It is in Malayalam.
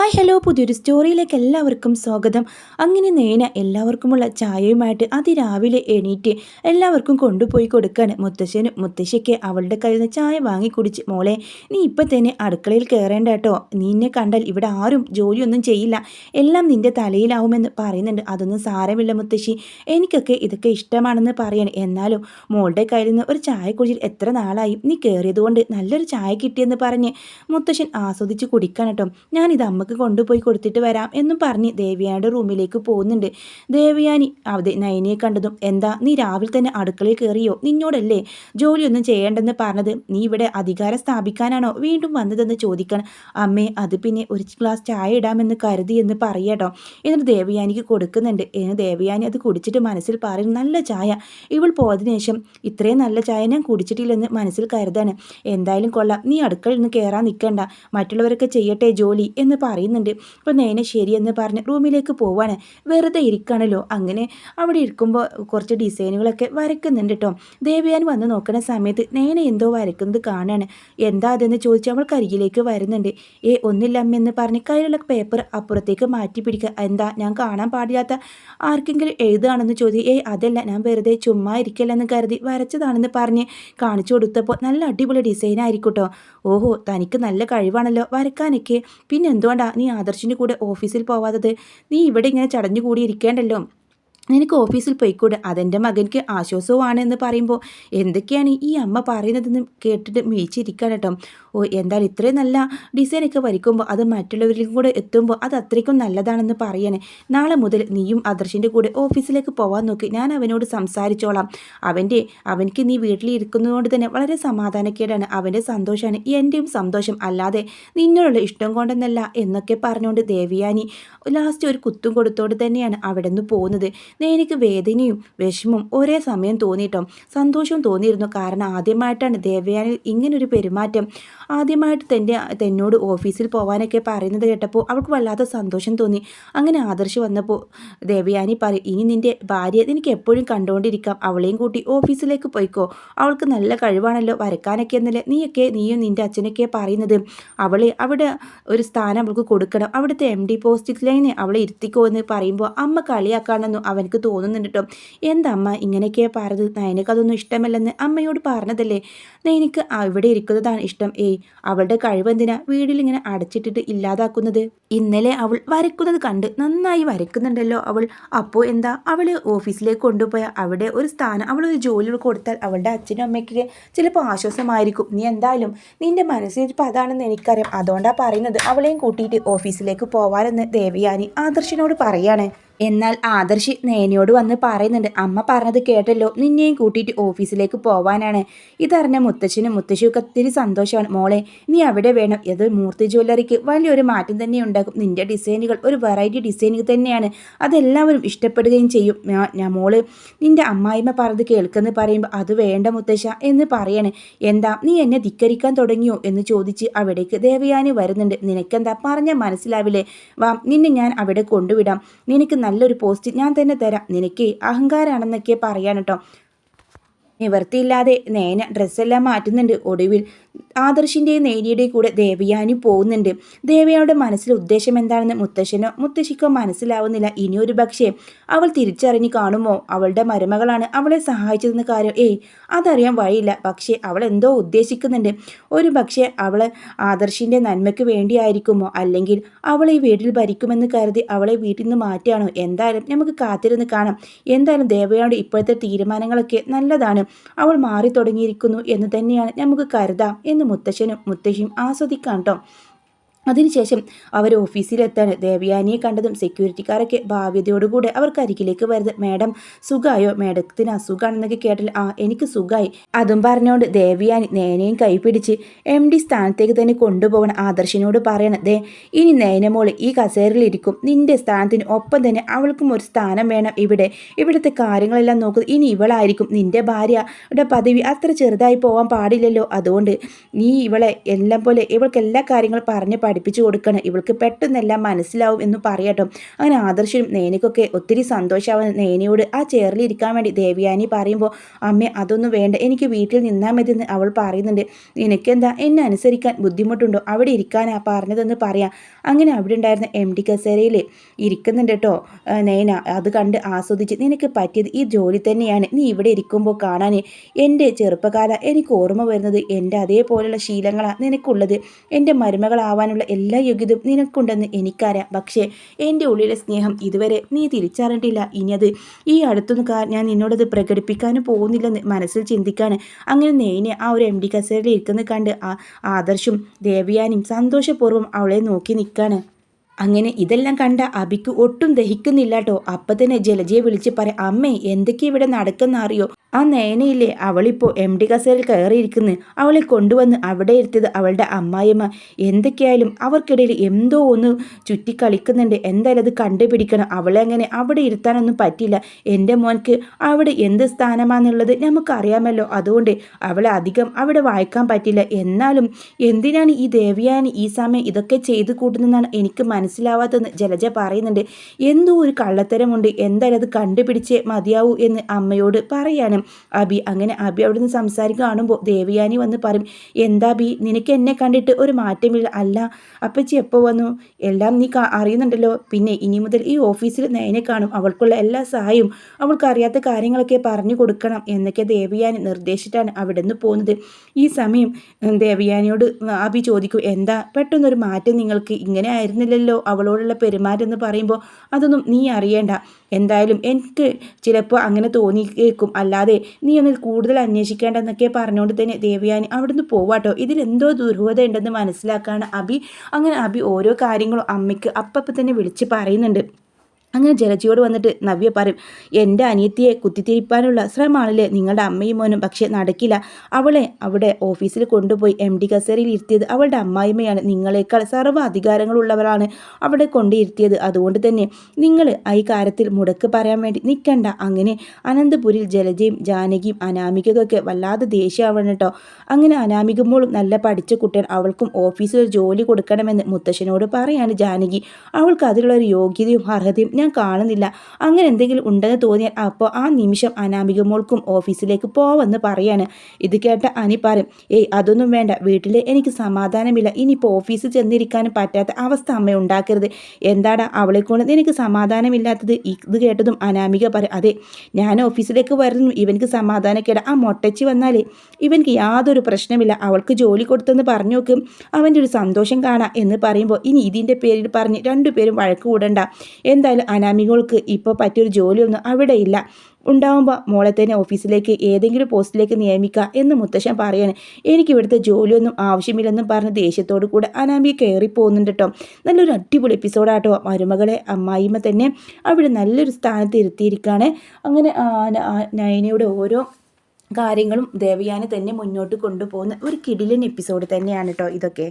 Hi hello. പുതിയൊരു സ്റ്റോറിയിലേക്ക് എല്ലാവർക്കും സ്വാഗതം. അങ്ങനെ നേന എല്ലാവർക്കുമുള്ള ചായയുമായിട്ട് അതിരാവിലെ എണീറ്റ് എല്ലാവർക്കും കൊണ്ടുപോയി കൊടുക്കാണ്. മുത്തശ്ശനും മുത്തശ്ശിക്ക് അവളുടെ കയ്യിൽ നിന്ന് ചായ വാങ്ങി കുടിച്ച് മോളെ നീ ഇപ്പം തന്നെ അടുക്കളയിൽ കയറേണ്ട കേട്ടോ. നിന്നെ കണ്ടാൽ ഇവിടെ ആരും ജോലിയൊന്നും ചെയ്യില്ല. എല്ലാം നിന്റെ തലയിലാവുമെന്ന് പറയുന്നുണ്ട്. അതൊന്നും സാരമില്ല മുത്തശ്ശി. എനിക്കൊക്കെ ഇതൊക്കെ ഇഷ്ടമാണെന്ന് പറയണം. എന്നാലും മോളുടെ കയ്യിൽ നിന്ന് ഒരു ചായ കുടിച്ചിട്ട് എത്ര നാളായി? നീ കയറിയതുകൊണ്ട് നല്ലൊരു ചായ കിട്ടിയെന്ന് പറഞ്ഞ് മുത്തശ്ശൻ ആസ്വദിച്ച് കുടിക്കാൻ കേട്ടോ. ഞാനിത് അമ്മയ്ക്ക് കൊണ്ടുപോയി കൊടുത്തിട്ട് വരാം എന്നും പറഞ്ഞ് ദേവിയാനിയുടെ റൂമിലേക്ക് പോകുന്നുണ്ട്. ദേവിയാനി അതെ നയനിയെ കണ്ടതും എന്താ നീ രാവിലെ തന്നെ അടുക്കളയിൽ കയറിയോ? നിന്നോടല്ലേ ജോലിയൊന്നും ചെയ്യേണ്ടെന്ന് പറഞ്ഞത്. നീ ഇവിടെ അധികാരം സ്ഥാപിക്കാനാണോ വീണ്ടും വന്നതെന്ന് ചോദിക്കണം. അമ്മേ അത് പിന്നെ ഒരു ഗ്ലാസ് ചായ ഇടാമെന്ന് കരുതി എന്ന് പറയട്ടോ എന്നിട്ട് ദേവയാനിക്ക് കൊടുക്കുന്നുണ്ട്. എന്ന് ദേവയാനി അത് കുടിച്ചിട്ട് മനസ്സിൽ പറയും നല്ല ചായ. ഇവൾ പോയതിനു ശേഷം ഇത്രയും നല്ല ചായ ഞാൻ കുടിച്ചിട്ടില്ലെന്ന് മനസ്സിൽ കരുതാണ്. എന്തായാലും കൊള്ളാം. നീ അടുക്കളയിൽ നിന്ന് കയറാൻ നിൽക്കണ്ട മറ്റുള്ളവരൊക്കെ ചെയ്യട്ടെ ജോലി എന്ന് പറയുന്നുണ്ട്. അപ്പോൾ നേനെ ശരിയെന്ന് പറഞ്ഞ് റൂമിലേക്ക് പോവാണ്. വെറുതെ ഇരിക്കുകയാണല്ലോ അങ്ങനെ അവിടെ ഇരിക്കുമ്പോൾ കുറച്ച് ഡിസൈനുകളൊക്കെ വരയ്ക്കുന്നുണ്ട് കേട്ടോ ദേവിയാൻ വന്ന് നോക്കുന്ന സമയത്ത് നേനെ എന്തോ വരയ്ക്കുന്നത് കാണാണ്. എന്താ അതെന്ന് ചോദിച്ച് അവൾ കരികിലേക്ക് വരുന്നുണ്ട്. ഏ ഒന്നില്ല അമ്മെന്ന് പറഞ്ഞ് കയ്യിലുള്ള പേപ്പർ അപ്പുറത്തേക്ക് മാറ്റി പിടിക്കുക എന്താ ഞാൻ കാണാൻ പാടില്ലാത്ത ആർക്കെങ്കിലും എഴുതുകയാണെന്ന് ചോദിച്ചു ഏയ് അതല്ല. ഞാൻ വെറുതെ ചുമ്മാ ഇരിക്കില്ലെന്ന് കരുതി വരച്ചതാണെന്ന് പറഞ്ഞ് കാണിച്ചു കൊടുത്തപ്പോൾ നല്ല അടിപൊളി ഡിസൈൻ ആയിരിക്കും കേട്ടോ ഓഹോ തനിക്ക് നല്ല കഴിവാണല്ലോ വരക്കാനൊക്കെ പിന്നെ എന്തുകൊണ്ടാ നീ ആദർശിന്റെ കൂടെ ഓഫീസിൽ പോവാത്തത്. നീ ഇവിടെ ഇങ്ങനെ ചടഞ്ഞുകൂടി ഇരിക്കേണ്ടല്ലോ നിനക്ക് ഓഫീസിൽ പോയിക്കൂടെ? അതെന്റെ മകനിക്ക് ആശ്വാസവുമാണ് എന്ന് പറയുമ്പോൾ എന്തൊക്കെയാണ് ഈ അമ്മ പറയുന്നതെന്ന് കേട്ടിട്ട് മേയിച്ചിരിക്കാൻ കേട്ടോ. ഓ എന്തായാലും ഇത്രയും നല്ല ഡിസൈനൊക്കെ വരയ്ക്കുമ്പോൾ അത് മറ്റുള്ളവരിലും കൂടെ എത്തുമ്പോൾ അത് അത്രയ്ക്കും നല്ലതാണെന്ന് പറയണേ. നാളെ മുതൽ നീയും അദർശന്റെ കൂടെ ഓഫീസിലേക്ക് പോകാൻ നോക്കി. ഞാൻ അവനോട് സംസാരിച്ചോളാം. അവന്റെ അവനിക്ക് നീ വീട്ടിലിരിക്കുന്നതുകൊണ്ട് തന്നെ വളരെ സമാധാനക്കേടാണ്. അവന്റെ സന്തോഷമാണ് എന്റെയും സന്തോഷം. അല്ലാതെ നിന്നോടുള്ള ഇഷ്ടം കൊണ്ടെന്നല്ല എന്നൊക്കെ പറഞ്ഞുകൊണ്ട് ദേവിയാനി ലാസ്റ്റ് ഒരു കുത്തും കൊടുത്തോട് തന്നെയാണ് അവിടെ നിന്ന് പോകുന്നത്. എനിക്ക് വേദനയും വിഷമവും ഒരേ സമയം തോന്നിയിട്ടോ സന്തോഷവും തോന്നിയിരുന്നു. കാരണം ആദ്യമായിട്ടാണ് ദേവയാനിൽ ഇങ്ങനൊരു പെരുമാറ്റം. ആദ്യമായിട്ട് തന്റെ തന്നോട് ഓഫീസിൽ പോകാനൊക്കെ പറയുന്നത് കേട്ടപ്പോൾ അവൾക്ക് വല്ലാത്ത സന്തോഷം തോന്നി. അങ്ങനെ ആദർശ് വന്നപ്പോൾ ദേവയാനി പറയും ഇനി നിന്റെ ഭാര്യ എനിക്ക് എപ്പോഴും കണ്ടുകൊണ്ടിരിക്കാം അവളെയും കൂട്ടി ഓഫീസിലേക്ക് പോയിക്കോ. അവൾക്ക് നല്ല കഴിവാണല്ലോ വരക്കാനൊക്കെ എന്നല്ലേ നീയൊക്കെ നീയും നിന്റെ അച്ഛനൊക്കെ പറയുന്നത്. അവളെ അവിടെ ഒരു സ്ഥാനം അവൾക്ക് കൊടുക്കണം. അവിടുത്തെ എം ഡി പോസ്റ്റിലേക്ക് അവളെ ഇരുത്തിക്കോ എന്ന് പറയുമ്പോൾ അമ്മ കളിയാക്കാണെന്നും അവനക്ക് തോന്നുന്നുണ്ട് കേട്ടോ അമ്മ ഇങ്ങനെയൊക്കെ പറഞ്ഞത് നയനക്ക് അതൊന്നും ഇഷ്ടമല്ലെന്ന് അമ്മയോട് പറഞ്ഞതല്ലേ? നയനക്ക് അവിടെ ഇരിക്കുന്നതാണ് ഇഷ്ടം. ഏയ് അവളുടെ കഴിവെന്തിനാ വീടിലിങ്ങനെ അടച്ചിട്ടിട്ട് ഇല്ലാതാക്കുന്നത്? ഇന്നലെ അവൾ വരക്കുന്നത് കണ്ട് നന്നായി വരയ്ക്കുന്നുണ്ടല്ലോ അവൾ. അപ്പോൾ എന്താ? അവൾ ഓഫീസിലേക്ക് കൊണ്ടുപോയ അവിടെ ഒരു സ്ഥാനം അവൾ ഒരു ജോലി കൊടുത്താൽ അവളുടെ അച്ഛനും അമ്മയ്ക്ക് ചിലപ്പോൾ ആശ്വാസമായിരിക്കും. നീ എന്തായാലും നിന്റെ മനസ്സിലിപ്പോൾ അതാണെന്ന് എനിക്കറിയാം. അതുകൊണ്ടാണ് പറയുന്നത് അവളെയും കൂട്ടിയിട്ട് ഓഫീസിലേക്ക് പോവാനെന്ന് ദേവയാനി ആദർശിനോട് പറയാണ്. എന്നാൽ ആദർശി നേനയോട് വന്ന് പറയുന്നുണ്ട് അമ്മ പറഞ്ഞത് കേട്ടല്ലോ നിന്നെയും കൂട്ടിയിട്ട് ഓഫീസിലേക്ക് പോവാനാണ്. ഇതറിഞ്ഞ മുത്തച്ഛനും മുത്തശ്ശിയൊക്കെ ഒത്തിരി സന്തോഷമാണ്. മോളെ നീ അവിടെ വേണം. ഇത് മൂർത്തി ജ്വല്ലറിക്ക് വലിയൊരു മാറ്റം തന്നെ ഉണ്ടാക്കും നിന്റെ ഡിസൈനുകൾ ഒരു വെറൈറ്റി ഡിസൈനുകൾ തന്നെയാണ്. അതെല്ലാവരും ഇഷ്ടപ്പെടുകയും ചെയ്യും. ഞാൻ മോൾ നിന്റെ അമ്മായിമ്മ പറഞ്ഞത് കേൾക്കെന്ന് പറയുമ്പോൾ അത് വേണ്ട മുത്തശ്ശ എന്ന് പറയണേ. എന്താ നീ എന്നെ ധിക്കരിക്കാൻ തുടങ്ങിയോ എന്ന് ചോദിച്ച് അവിടേക്ക് ദേവയാനി വരുന്നുണ്ട്. നിനക്കെന്താ? പറഞ്ഞാൽ മനസ്സിലാവില്ലേ? വാ നിന്നെ ഞാൻ അവിടെ കൊണ്ടുവിടാം. നിനക്ക് നല്ലൊരു പോസ്റ്റ് ഞാൻ തന്നെ തരാം. നിനക്ക് അഹങ്കാരാണെന്നൊക്കെ പറയാൻ കേട്ടോ. നിവർത്തിയില്ലാതെ നേന ഡ്രസ്സെല്ലാം മാറ്റുന്നുണ്ട് ഒടുവിൽ. ആദർശിന്റെയും നേരിയുടെയും കൂടെ ദേവയാനി പോകുന്നുണ്ട്. ദേവയാനിയുടെ മനസ്സിലെ ഉദ്ദേശം എന്താണെന്ന് മുത്തശ്ശനോ മുത്തശ്ശിക്കോ മനസ്സിലാവുന്നില്ല. ഇനിയൊരു പക്ഷേ അവൾ തിരിച്ചറിഞ്ഞ് കാണുമോ? അവളുടെ മരുമകളാണ് അവളെ സഹായിച്ചതെന്ന് കാര്യം. ഏയ് അതറിയാൻ വഴിയില്ല. പക്ഷേ അവൾ എന്തോ ഉദ്ദേശിക്കുന്നുണ്ട്. ഒരു പക്ഷേ അവൾ ആദർശിന്റെ നന്മയ്ക്ക് വേണ്ടിയായിരിക്കുമോ? അല്ലെങ്കിൽ അവൾ ഈ വീട്ടിൽ ഭരിക്കുമെന്ന് കരുതി അവളെ വീട്ടിൽ നിന്ന് മാറ്റുകയാണോ? എന്തായാലും നമുക്ക് കാത്തിരുന്ന് കാണാം. എന്തായാലും ദേവയാനിയുടെ ഇപ്പോഴത്തെ തീരുമാനങ്ങളൊക്കെ നല്ലതാണ്. അവൾ മാറി തുടങ്ങിയിരിക്കുന്നു എന്ന് തന്നെയാണ് നമുക്ക് കരുതാം. എന്ന് മുത്തശ്ശനും മുത്തശ്ശിയും ആസ്വദിക്കാം കേട്ടോ അതിനുശേഷം അവർ ഓഫീസിലെത്താൻ ദേവയാനിയെ കണ്ടതും സെക്യൂരിറ്റിക്കാരൊക്കെ ഭാവ്യതയോടുകൂടെ അവർക്ക് അരികിലേക്ക് വരുന്നത് മാഡം സുഖായോ? മാഡത്തിന് അസുഖമാണെന്നൊക്കെ കേട്ടാൽ ആ എനിക്ക് സുഖമായി അതും പറഞ്ഞുകൊണ്ട് ദേവയാനി നേനയും കൈപിടിച്ച് എം ഡി സ്ഥാനത്തേക്ക് തന്നെ കൊണ്ടുപോകണം ആദർശിനോട് പറയണം. ദേ ഇനി നേനമോൾ ഈ കസേരയിലിരിക്കും. നിന്റെ സ്ഥാനത്തിന് ഒപ്പം തന്നെ അവൾക്കും ഒരു സ്ഥാനം വേണം ഇവിടെ. ഇവിടുത്തെ കാര്യങ്ങളെല്ലാം നോക്കുന്നത് ഇനി ഇവളായിരിക്കും നിന്റെ ഭാര്യയുടെ പദവി അത്ര ചെറുതായി പോകാൻ പാടില്ലല്ലോ. അതുകൊണ്ട് നീ ഇവളെ എല്ലാം പോലെ ഇവൾക്ക് എല്ലാ കാര്യങ്ങളും പറഞ്ഞ് പഠിപ്പിച്ചു കൊടുക്കണം. ഇവൾക്ക് പെട്ടെന്നെല്ലാം മനസ്സിലാവും എന്ന് പറയട്ടോ. അങ്ങനെ ആദർശനും നേനിക്കൊക്കെ ഒത്തിരി സന്തോഷമാവുന്ന നേനിയോട് ആ ചേറിലിരിക്കാൻ വേണ്ടി ദേവിയാനി പറയുമ്പോൾ അമ്മ അതൊന്നും വേണ്ട. എനിക്ക് വീട്ടിൽ നിന്നാൽ മതി എന്ന് അവൾ പറയുന്നുണ്ട്. നിനക്കെന്താ? എന്നെ അനുസരിക്കാൻ ബുദ്ധിമുട്ടുണ്ടോ? അവിടെ ഇരിക്കാനാ പറഞ്ഞതെന്ന് പറയാം. അങ്ങനെ അവിടെ ഉണ്ടായിരുന്ന എം ഡി കസേരയിൽ ഇരിക്കുന്നുണ്ട് കേട്ടോ നയന. അത് കണ്ട് ആസ്വദിച്ച് നിനക്ക് പറ്റിയത് ഈ ജോലി തന്നെയാണ്. നീ ഇവിടെ ഇരിക്കുമ്പോൾ കാണാൻ എന്റെ ചെറുപ്പകാല എനിക്ക് ഓർമ്മ വരുന്നത് എന്റെ അതേപോലെയുള്ള ശീലങ്ങളാണ് നിനക്കുള്ളത്. എന്റെ മരുമകളാവാനുള്ള എല്ലാ യോഗ്യതയും നിനക്കുണ്ടെന്ന് എനിക്കറിയാം. പക്ഷേ എന്റെ ഉള്ളിലെ സ്നേഹം ഇതുവരെ നീ തിരിച്ചറിഞ്ഞിട്ടില്ല. ഇനി അത് ഈ അടുത്തൊന്നും ഞാൻ നിന്നോടത് പ്രകടിപ്പിക്കാനും പോകുന്നില്ലെന്ന് മനസ്സിൽ ചിന്തിക്കാണ്. അങ്ങനെ നെയ്നെ ആ ഒരു എം ഡി കസേരയിൽ ഇരിക്കുന്നത് ആ ആദർശും ദേവിയാനും സന്തോഷപൂർവം അവളെ നോക്കി നിൽക്കാണ് അങ്ങനെ ഇതെല്ലാം കണ്ട അബിക്ക് ഒട്ടും ദഹിക്കുന്നില്ല കേട്ടോ അപ്പം തന്നെ ജലജയെ വിളിച്ച് പറയാം അമ്മേ എന്തൊക്കെയാണ് ഇവിടെ നടക്കുന്ന അറിയോ ആ നേനയില്ലേ അവളിപ്പോൾ എം ഡി കസേരയിൽ കയറിയിരിക്കുന്നു. അവളെ കൊണ്ടുവന്ന് അവിടെ ഇരുത്തിയത് അവളുടെ അമ്മായിമ്മ എന്തൊക്കെയായാലും അവർക്കിടയിൽ എന്തോ ഒന്ന് ചുറ്റിക്കളിക്കുന്നുണ്ട്. എന്തായാലും അത് കണ്ടുപിടിക്കണം. അവളെ അങ്ങനെ അവിടെ ഇരുത്താനൊന്നും പറ്റില്ല എന്റെ മോൻക്ക് അവിടെ എന്ത് സ്ഥാനമാണെന്നുള്ളത് നമുക്കറിയാമല്ലോ. അതുകൊണ്ട് അവളെ അധികം അവിടെ വായിക്കാൻ പറ്റില്ല എന്നാലും എന്തിനാണ് ഈ ദേവിയാനി ഈ സമയം ഇതൊക്കെ ചെയ്തു കൂട്ടുന്നതെന്നാണ് എനിക്ക് മനസ്സിലാവാത്തതെന്ന് ജലജ പറയുന്നുണ്ട്. എന്തോ ഒരു കള്ളത്തരമുണ്ട്. എന്തായാലും അത് കണ്ടുപിടിച്ചേ മതിയാവൂ എന്ന് അമ്മയോട് പറയാനും അബി അങ്ങനെ അബി അവിടെ നിന്ന് സംസാരിക്കുക കാണുമ്പോൾ ദേവയാനി വന്ന് പറയും എന്താ ബി നിനക്ക് എന്നെ കണ്ടിട്ട് ഒരു മാറ്റമില്ല അല്ല അപ്പച്ചി എപ്പോൾ വന്നു? എല്ലാം നീ അറിയുന്നുണ്ടല്ലോ. പിന്നെ ഇനി മുതൽ ഈ ഓഫീസിൽ നേനെ കാണും. അവൾക്കുള്ള എല്ലാ സഹായവും അവൾക്ക് അറിയാത്ത കാര്യങ്ങളൊക്കെ പറഞ്ഞു കൊടുക്കണം എന്നൊക്കെ ദേവയാനി നിർദ്ദേശിച്ചിട്ടാണ് അവിടെ നിന്ന് പോകുന്നത്. ഈ സമയം ദേവയാനിയോട് അബി ചോദിക്കും എന്താ? പെട്ടെന്നൊരു മാറ്റം നിങ്ങൾക്ക് ഇങ്ങനെ ആയിരുന്നില്ലല്ലോ? അവളോടുള്ള പെരുമാറ്റം എന്ന് പറയുമ്പോൾ അതൊന്നും നീ അറിയേണ്ട. എന്തായാലും എനിക്ക് ചിലപ്പോൾ അങ്ങനെ തോന്നിയേക്കും. അല്ലാതെ നീ ഒന്നിൽ കൂടുതൽ അന്വേഷിക്കേണ്ടെന്നൊക്കെ പറഞ്ഞുകൊണ്ട് തന്നെ ദേവയാനി അവിടുന്ന് പോവാട്ടോ. ഇതിലെന്തോ ദുരൂഹത ഉണ്ടെന്ന് മനസ്സിലാക്കാണ് അബി അങ്ങനെ അബി ഓരോ കാര്യങ്ങളും അമ്മയ്ക്ക് അപ്പം തന്നെ വിളിച്ച് പറയുന്നുണ്ട്. അങ്ങനെ ജലജിയോട് വന്നിട്ട് നവ്യ പറയും എന്റെ അനിയത്തിയെ കുത്തിത്തിരിപ്പാനുള്ള ശ്രമമാണല്ലേ നിങ്ങളുടെ അമ്മയും മോനും. പക്ഷേ നടക്കില്ല. അവളെ അവിടെ ഓഫീസിൽ കൊണ്ടുപോയി എം ഡി കസേരയിൽ ഇരുത്തിയത് അവളുടെ അമ്മായിമ്മയാണ്. നിങ്ങളെക്കാൾ സർവ അധികാരങ്ങളുള്ളവരാണ് അവിടെ കൊണ്ടിരുത്തിയത്. അതുകൊണ്ട് തന്നെ നിങ്ങൾ ഈ കാര്യത്തിൽ മുടക്ക് പറയാൻ വേണ്ടി നിൽക്കണ്ട. അങ്ങനെ അനന്തപുരിൽ ജലജയും ജാനകിയും അനാമികയ്ക്കൊക്കെ വല്ലാതെ ദേഷ്യമാവണം കേട്ടോ. അങ്ങനെ അനാമികുമ്പോഴും നല്ല പഠിച്ച കുട്ടികൾ അവൾക്കും ഓഫീസിൽ ജോലി കൊടുക്കണമെന്ന് മുത്തശ്ശനോട് പറയാണ് ജാനകി. അവൾക്ക് അതിലുള്ള ഒരു യോഗ്യതയും അർഹതയും ഞാൻ കാണുന്നില്ല. അങ്ങനെ എന്തെങ്കിലും ഉണ്ടെന്ന് തോന്നിയാൽ അപ്പോൾ ആ നിമിഷം അനാമിക മോൾക്കും ഓഫീസിലേക്ക് പോവെന്ന് പറയാണ്. ഇത് കേട്ട അനി പറയും ഏയ് അതൊന്നും വേണ്ട. വീട്ടിൽ എനിക്ക് സമാധാനമില്ല. ഇനിയിപ്പോൾ ഓഫീസിൽ ചെന്നിരിക്കാനും പറ്റാത്ത അവസ്ഥ അമ്മ ഉണ്ടാക്കരുത്. എന്താടാ അവളെ കൊണ്ട് നിനക്ക് സമാധാനമില്ലാത്തത്? ഇത് കേട്ടതും അനാമിക പറയും അതെ ഞാൻ ഓഫീസിലേക്ക് വരുന്നു. ഇവനക്ക് സമാധാനക്കേട. ആ മൊട്ടച്ചി വന്നാലേ ഇവനക്ക് യാതൊരു പ്രശ്നമില്ല. അവൾക്ക് ജോലി കൊടുത്തെന്ന് പറഞ്ഞു നോക്കും അവന്റെ ഒരു സന്തോഷം കാണാം എന്ന് പറയുമ്പോൾ ഇനി ഇതിന്റെ പേരിൽ പറഞ്ഞ് രണ്ടുപേരും വഴക്ക് കൂടണ്ട. എന്തായാലും അനാമികൾക്ക് ഇപ്പോൾ പറ്റിയൊരു ജോലിയൊന്നും അവിടെ ഇല്ല. ഉണ്ടാവുമ്പോൾ മോളെ തന്നെ ഓഫീസിലേക്ക് ഏതെങ്കിലും പോസ്റ്റിലേക്ക് നിയമിക്കുക എന്ന് മുത്തശ്ശൻ പറയാണ്. എനിക്ക് ഇവിടുത്തെ ജോലിയൊന്നും ആവശ്യമില്ലെന്നും പറഞ്ഞ് ദേഷ്യത്തോടു കൂടെ അനാമി കയറി പോകുന്നുണ്ട് കേട്ടോ നല്ലൊരു അടിപൊളി എപ്പിസോഡാട്ടോ മരുമകളെ അമ്മായിമ്മ തന്നെ അവിടെ നല്ലൊരു സ്ഥാനത്ത് ഇരുത്തിയിരിക്കുകയാണ് അങ്ങനെ നയനയുടെ ഓരോ കാര്യങ്ങളും ദേവയാനെ തന്നെ മുന്നോട്ട് കൊണ്ടുപോകുന്ന ഒരു കിടിലൻ എപ്പിസോഡ് തന്നെയാണ് കേട്ടോ ഇതൊക്കെ.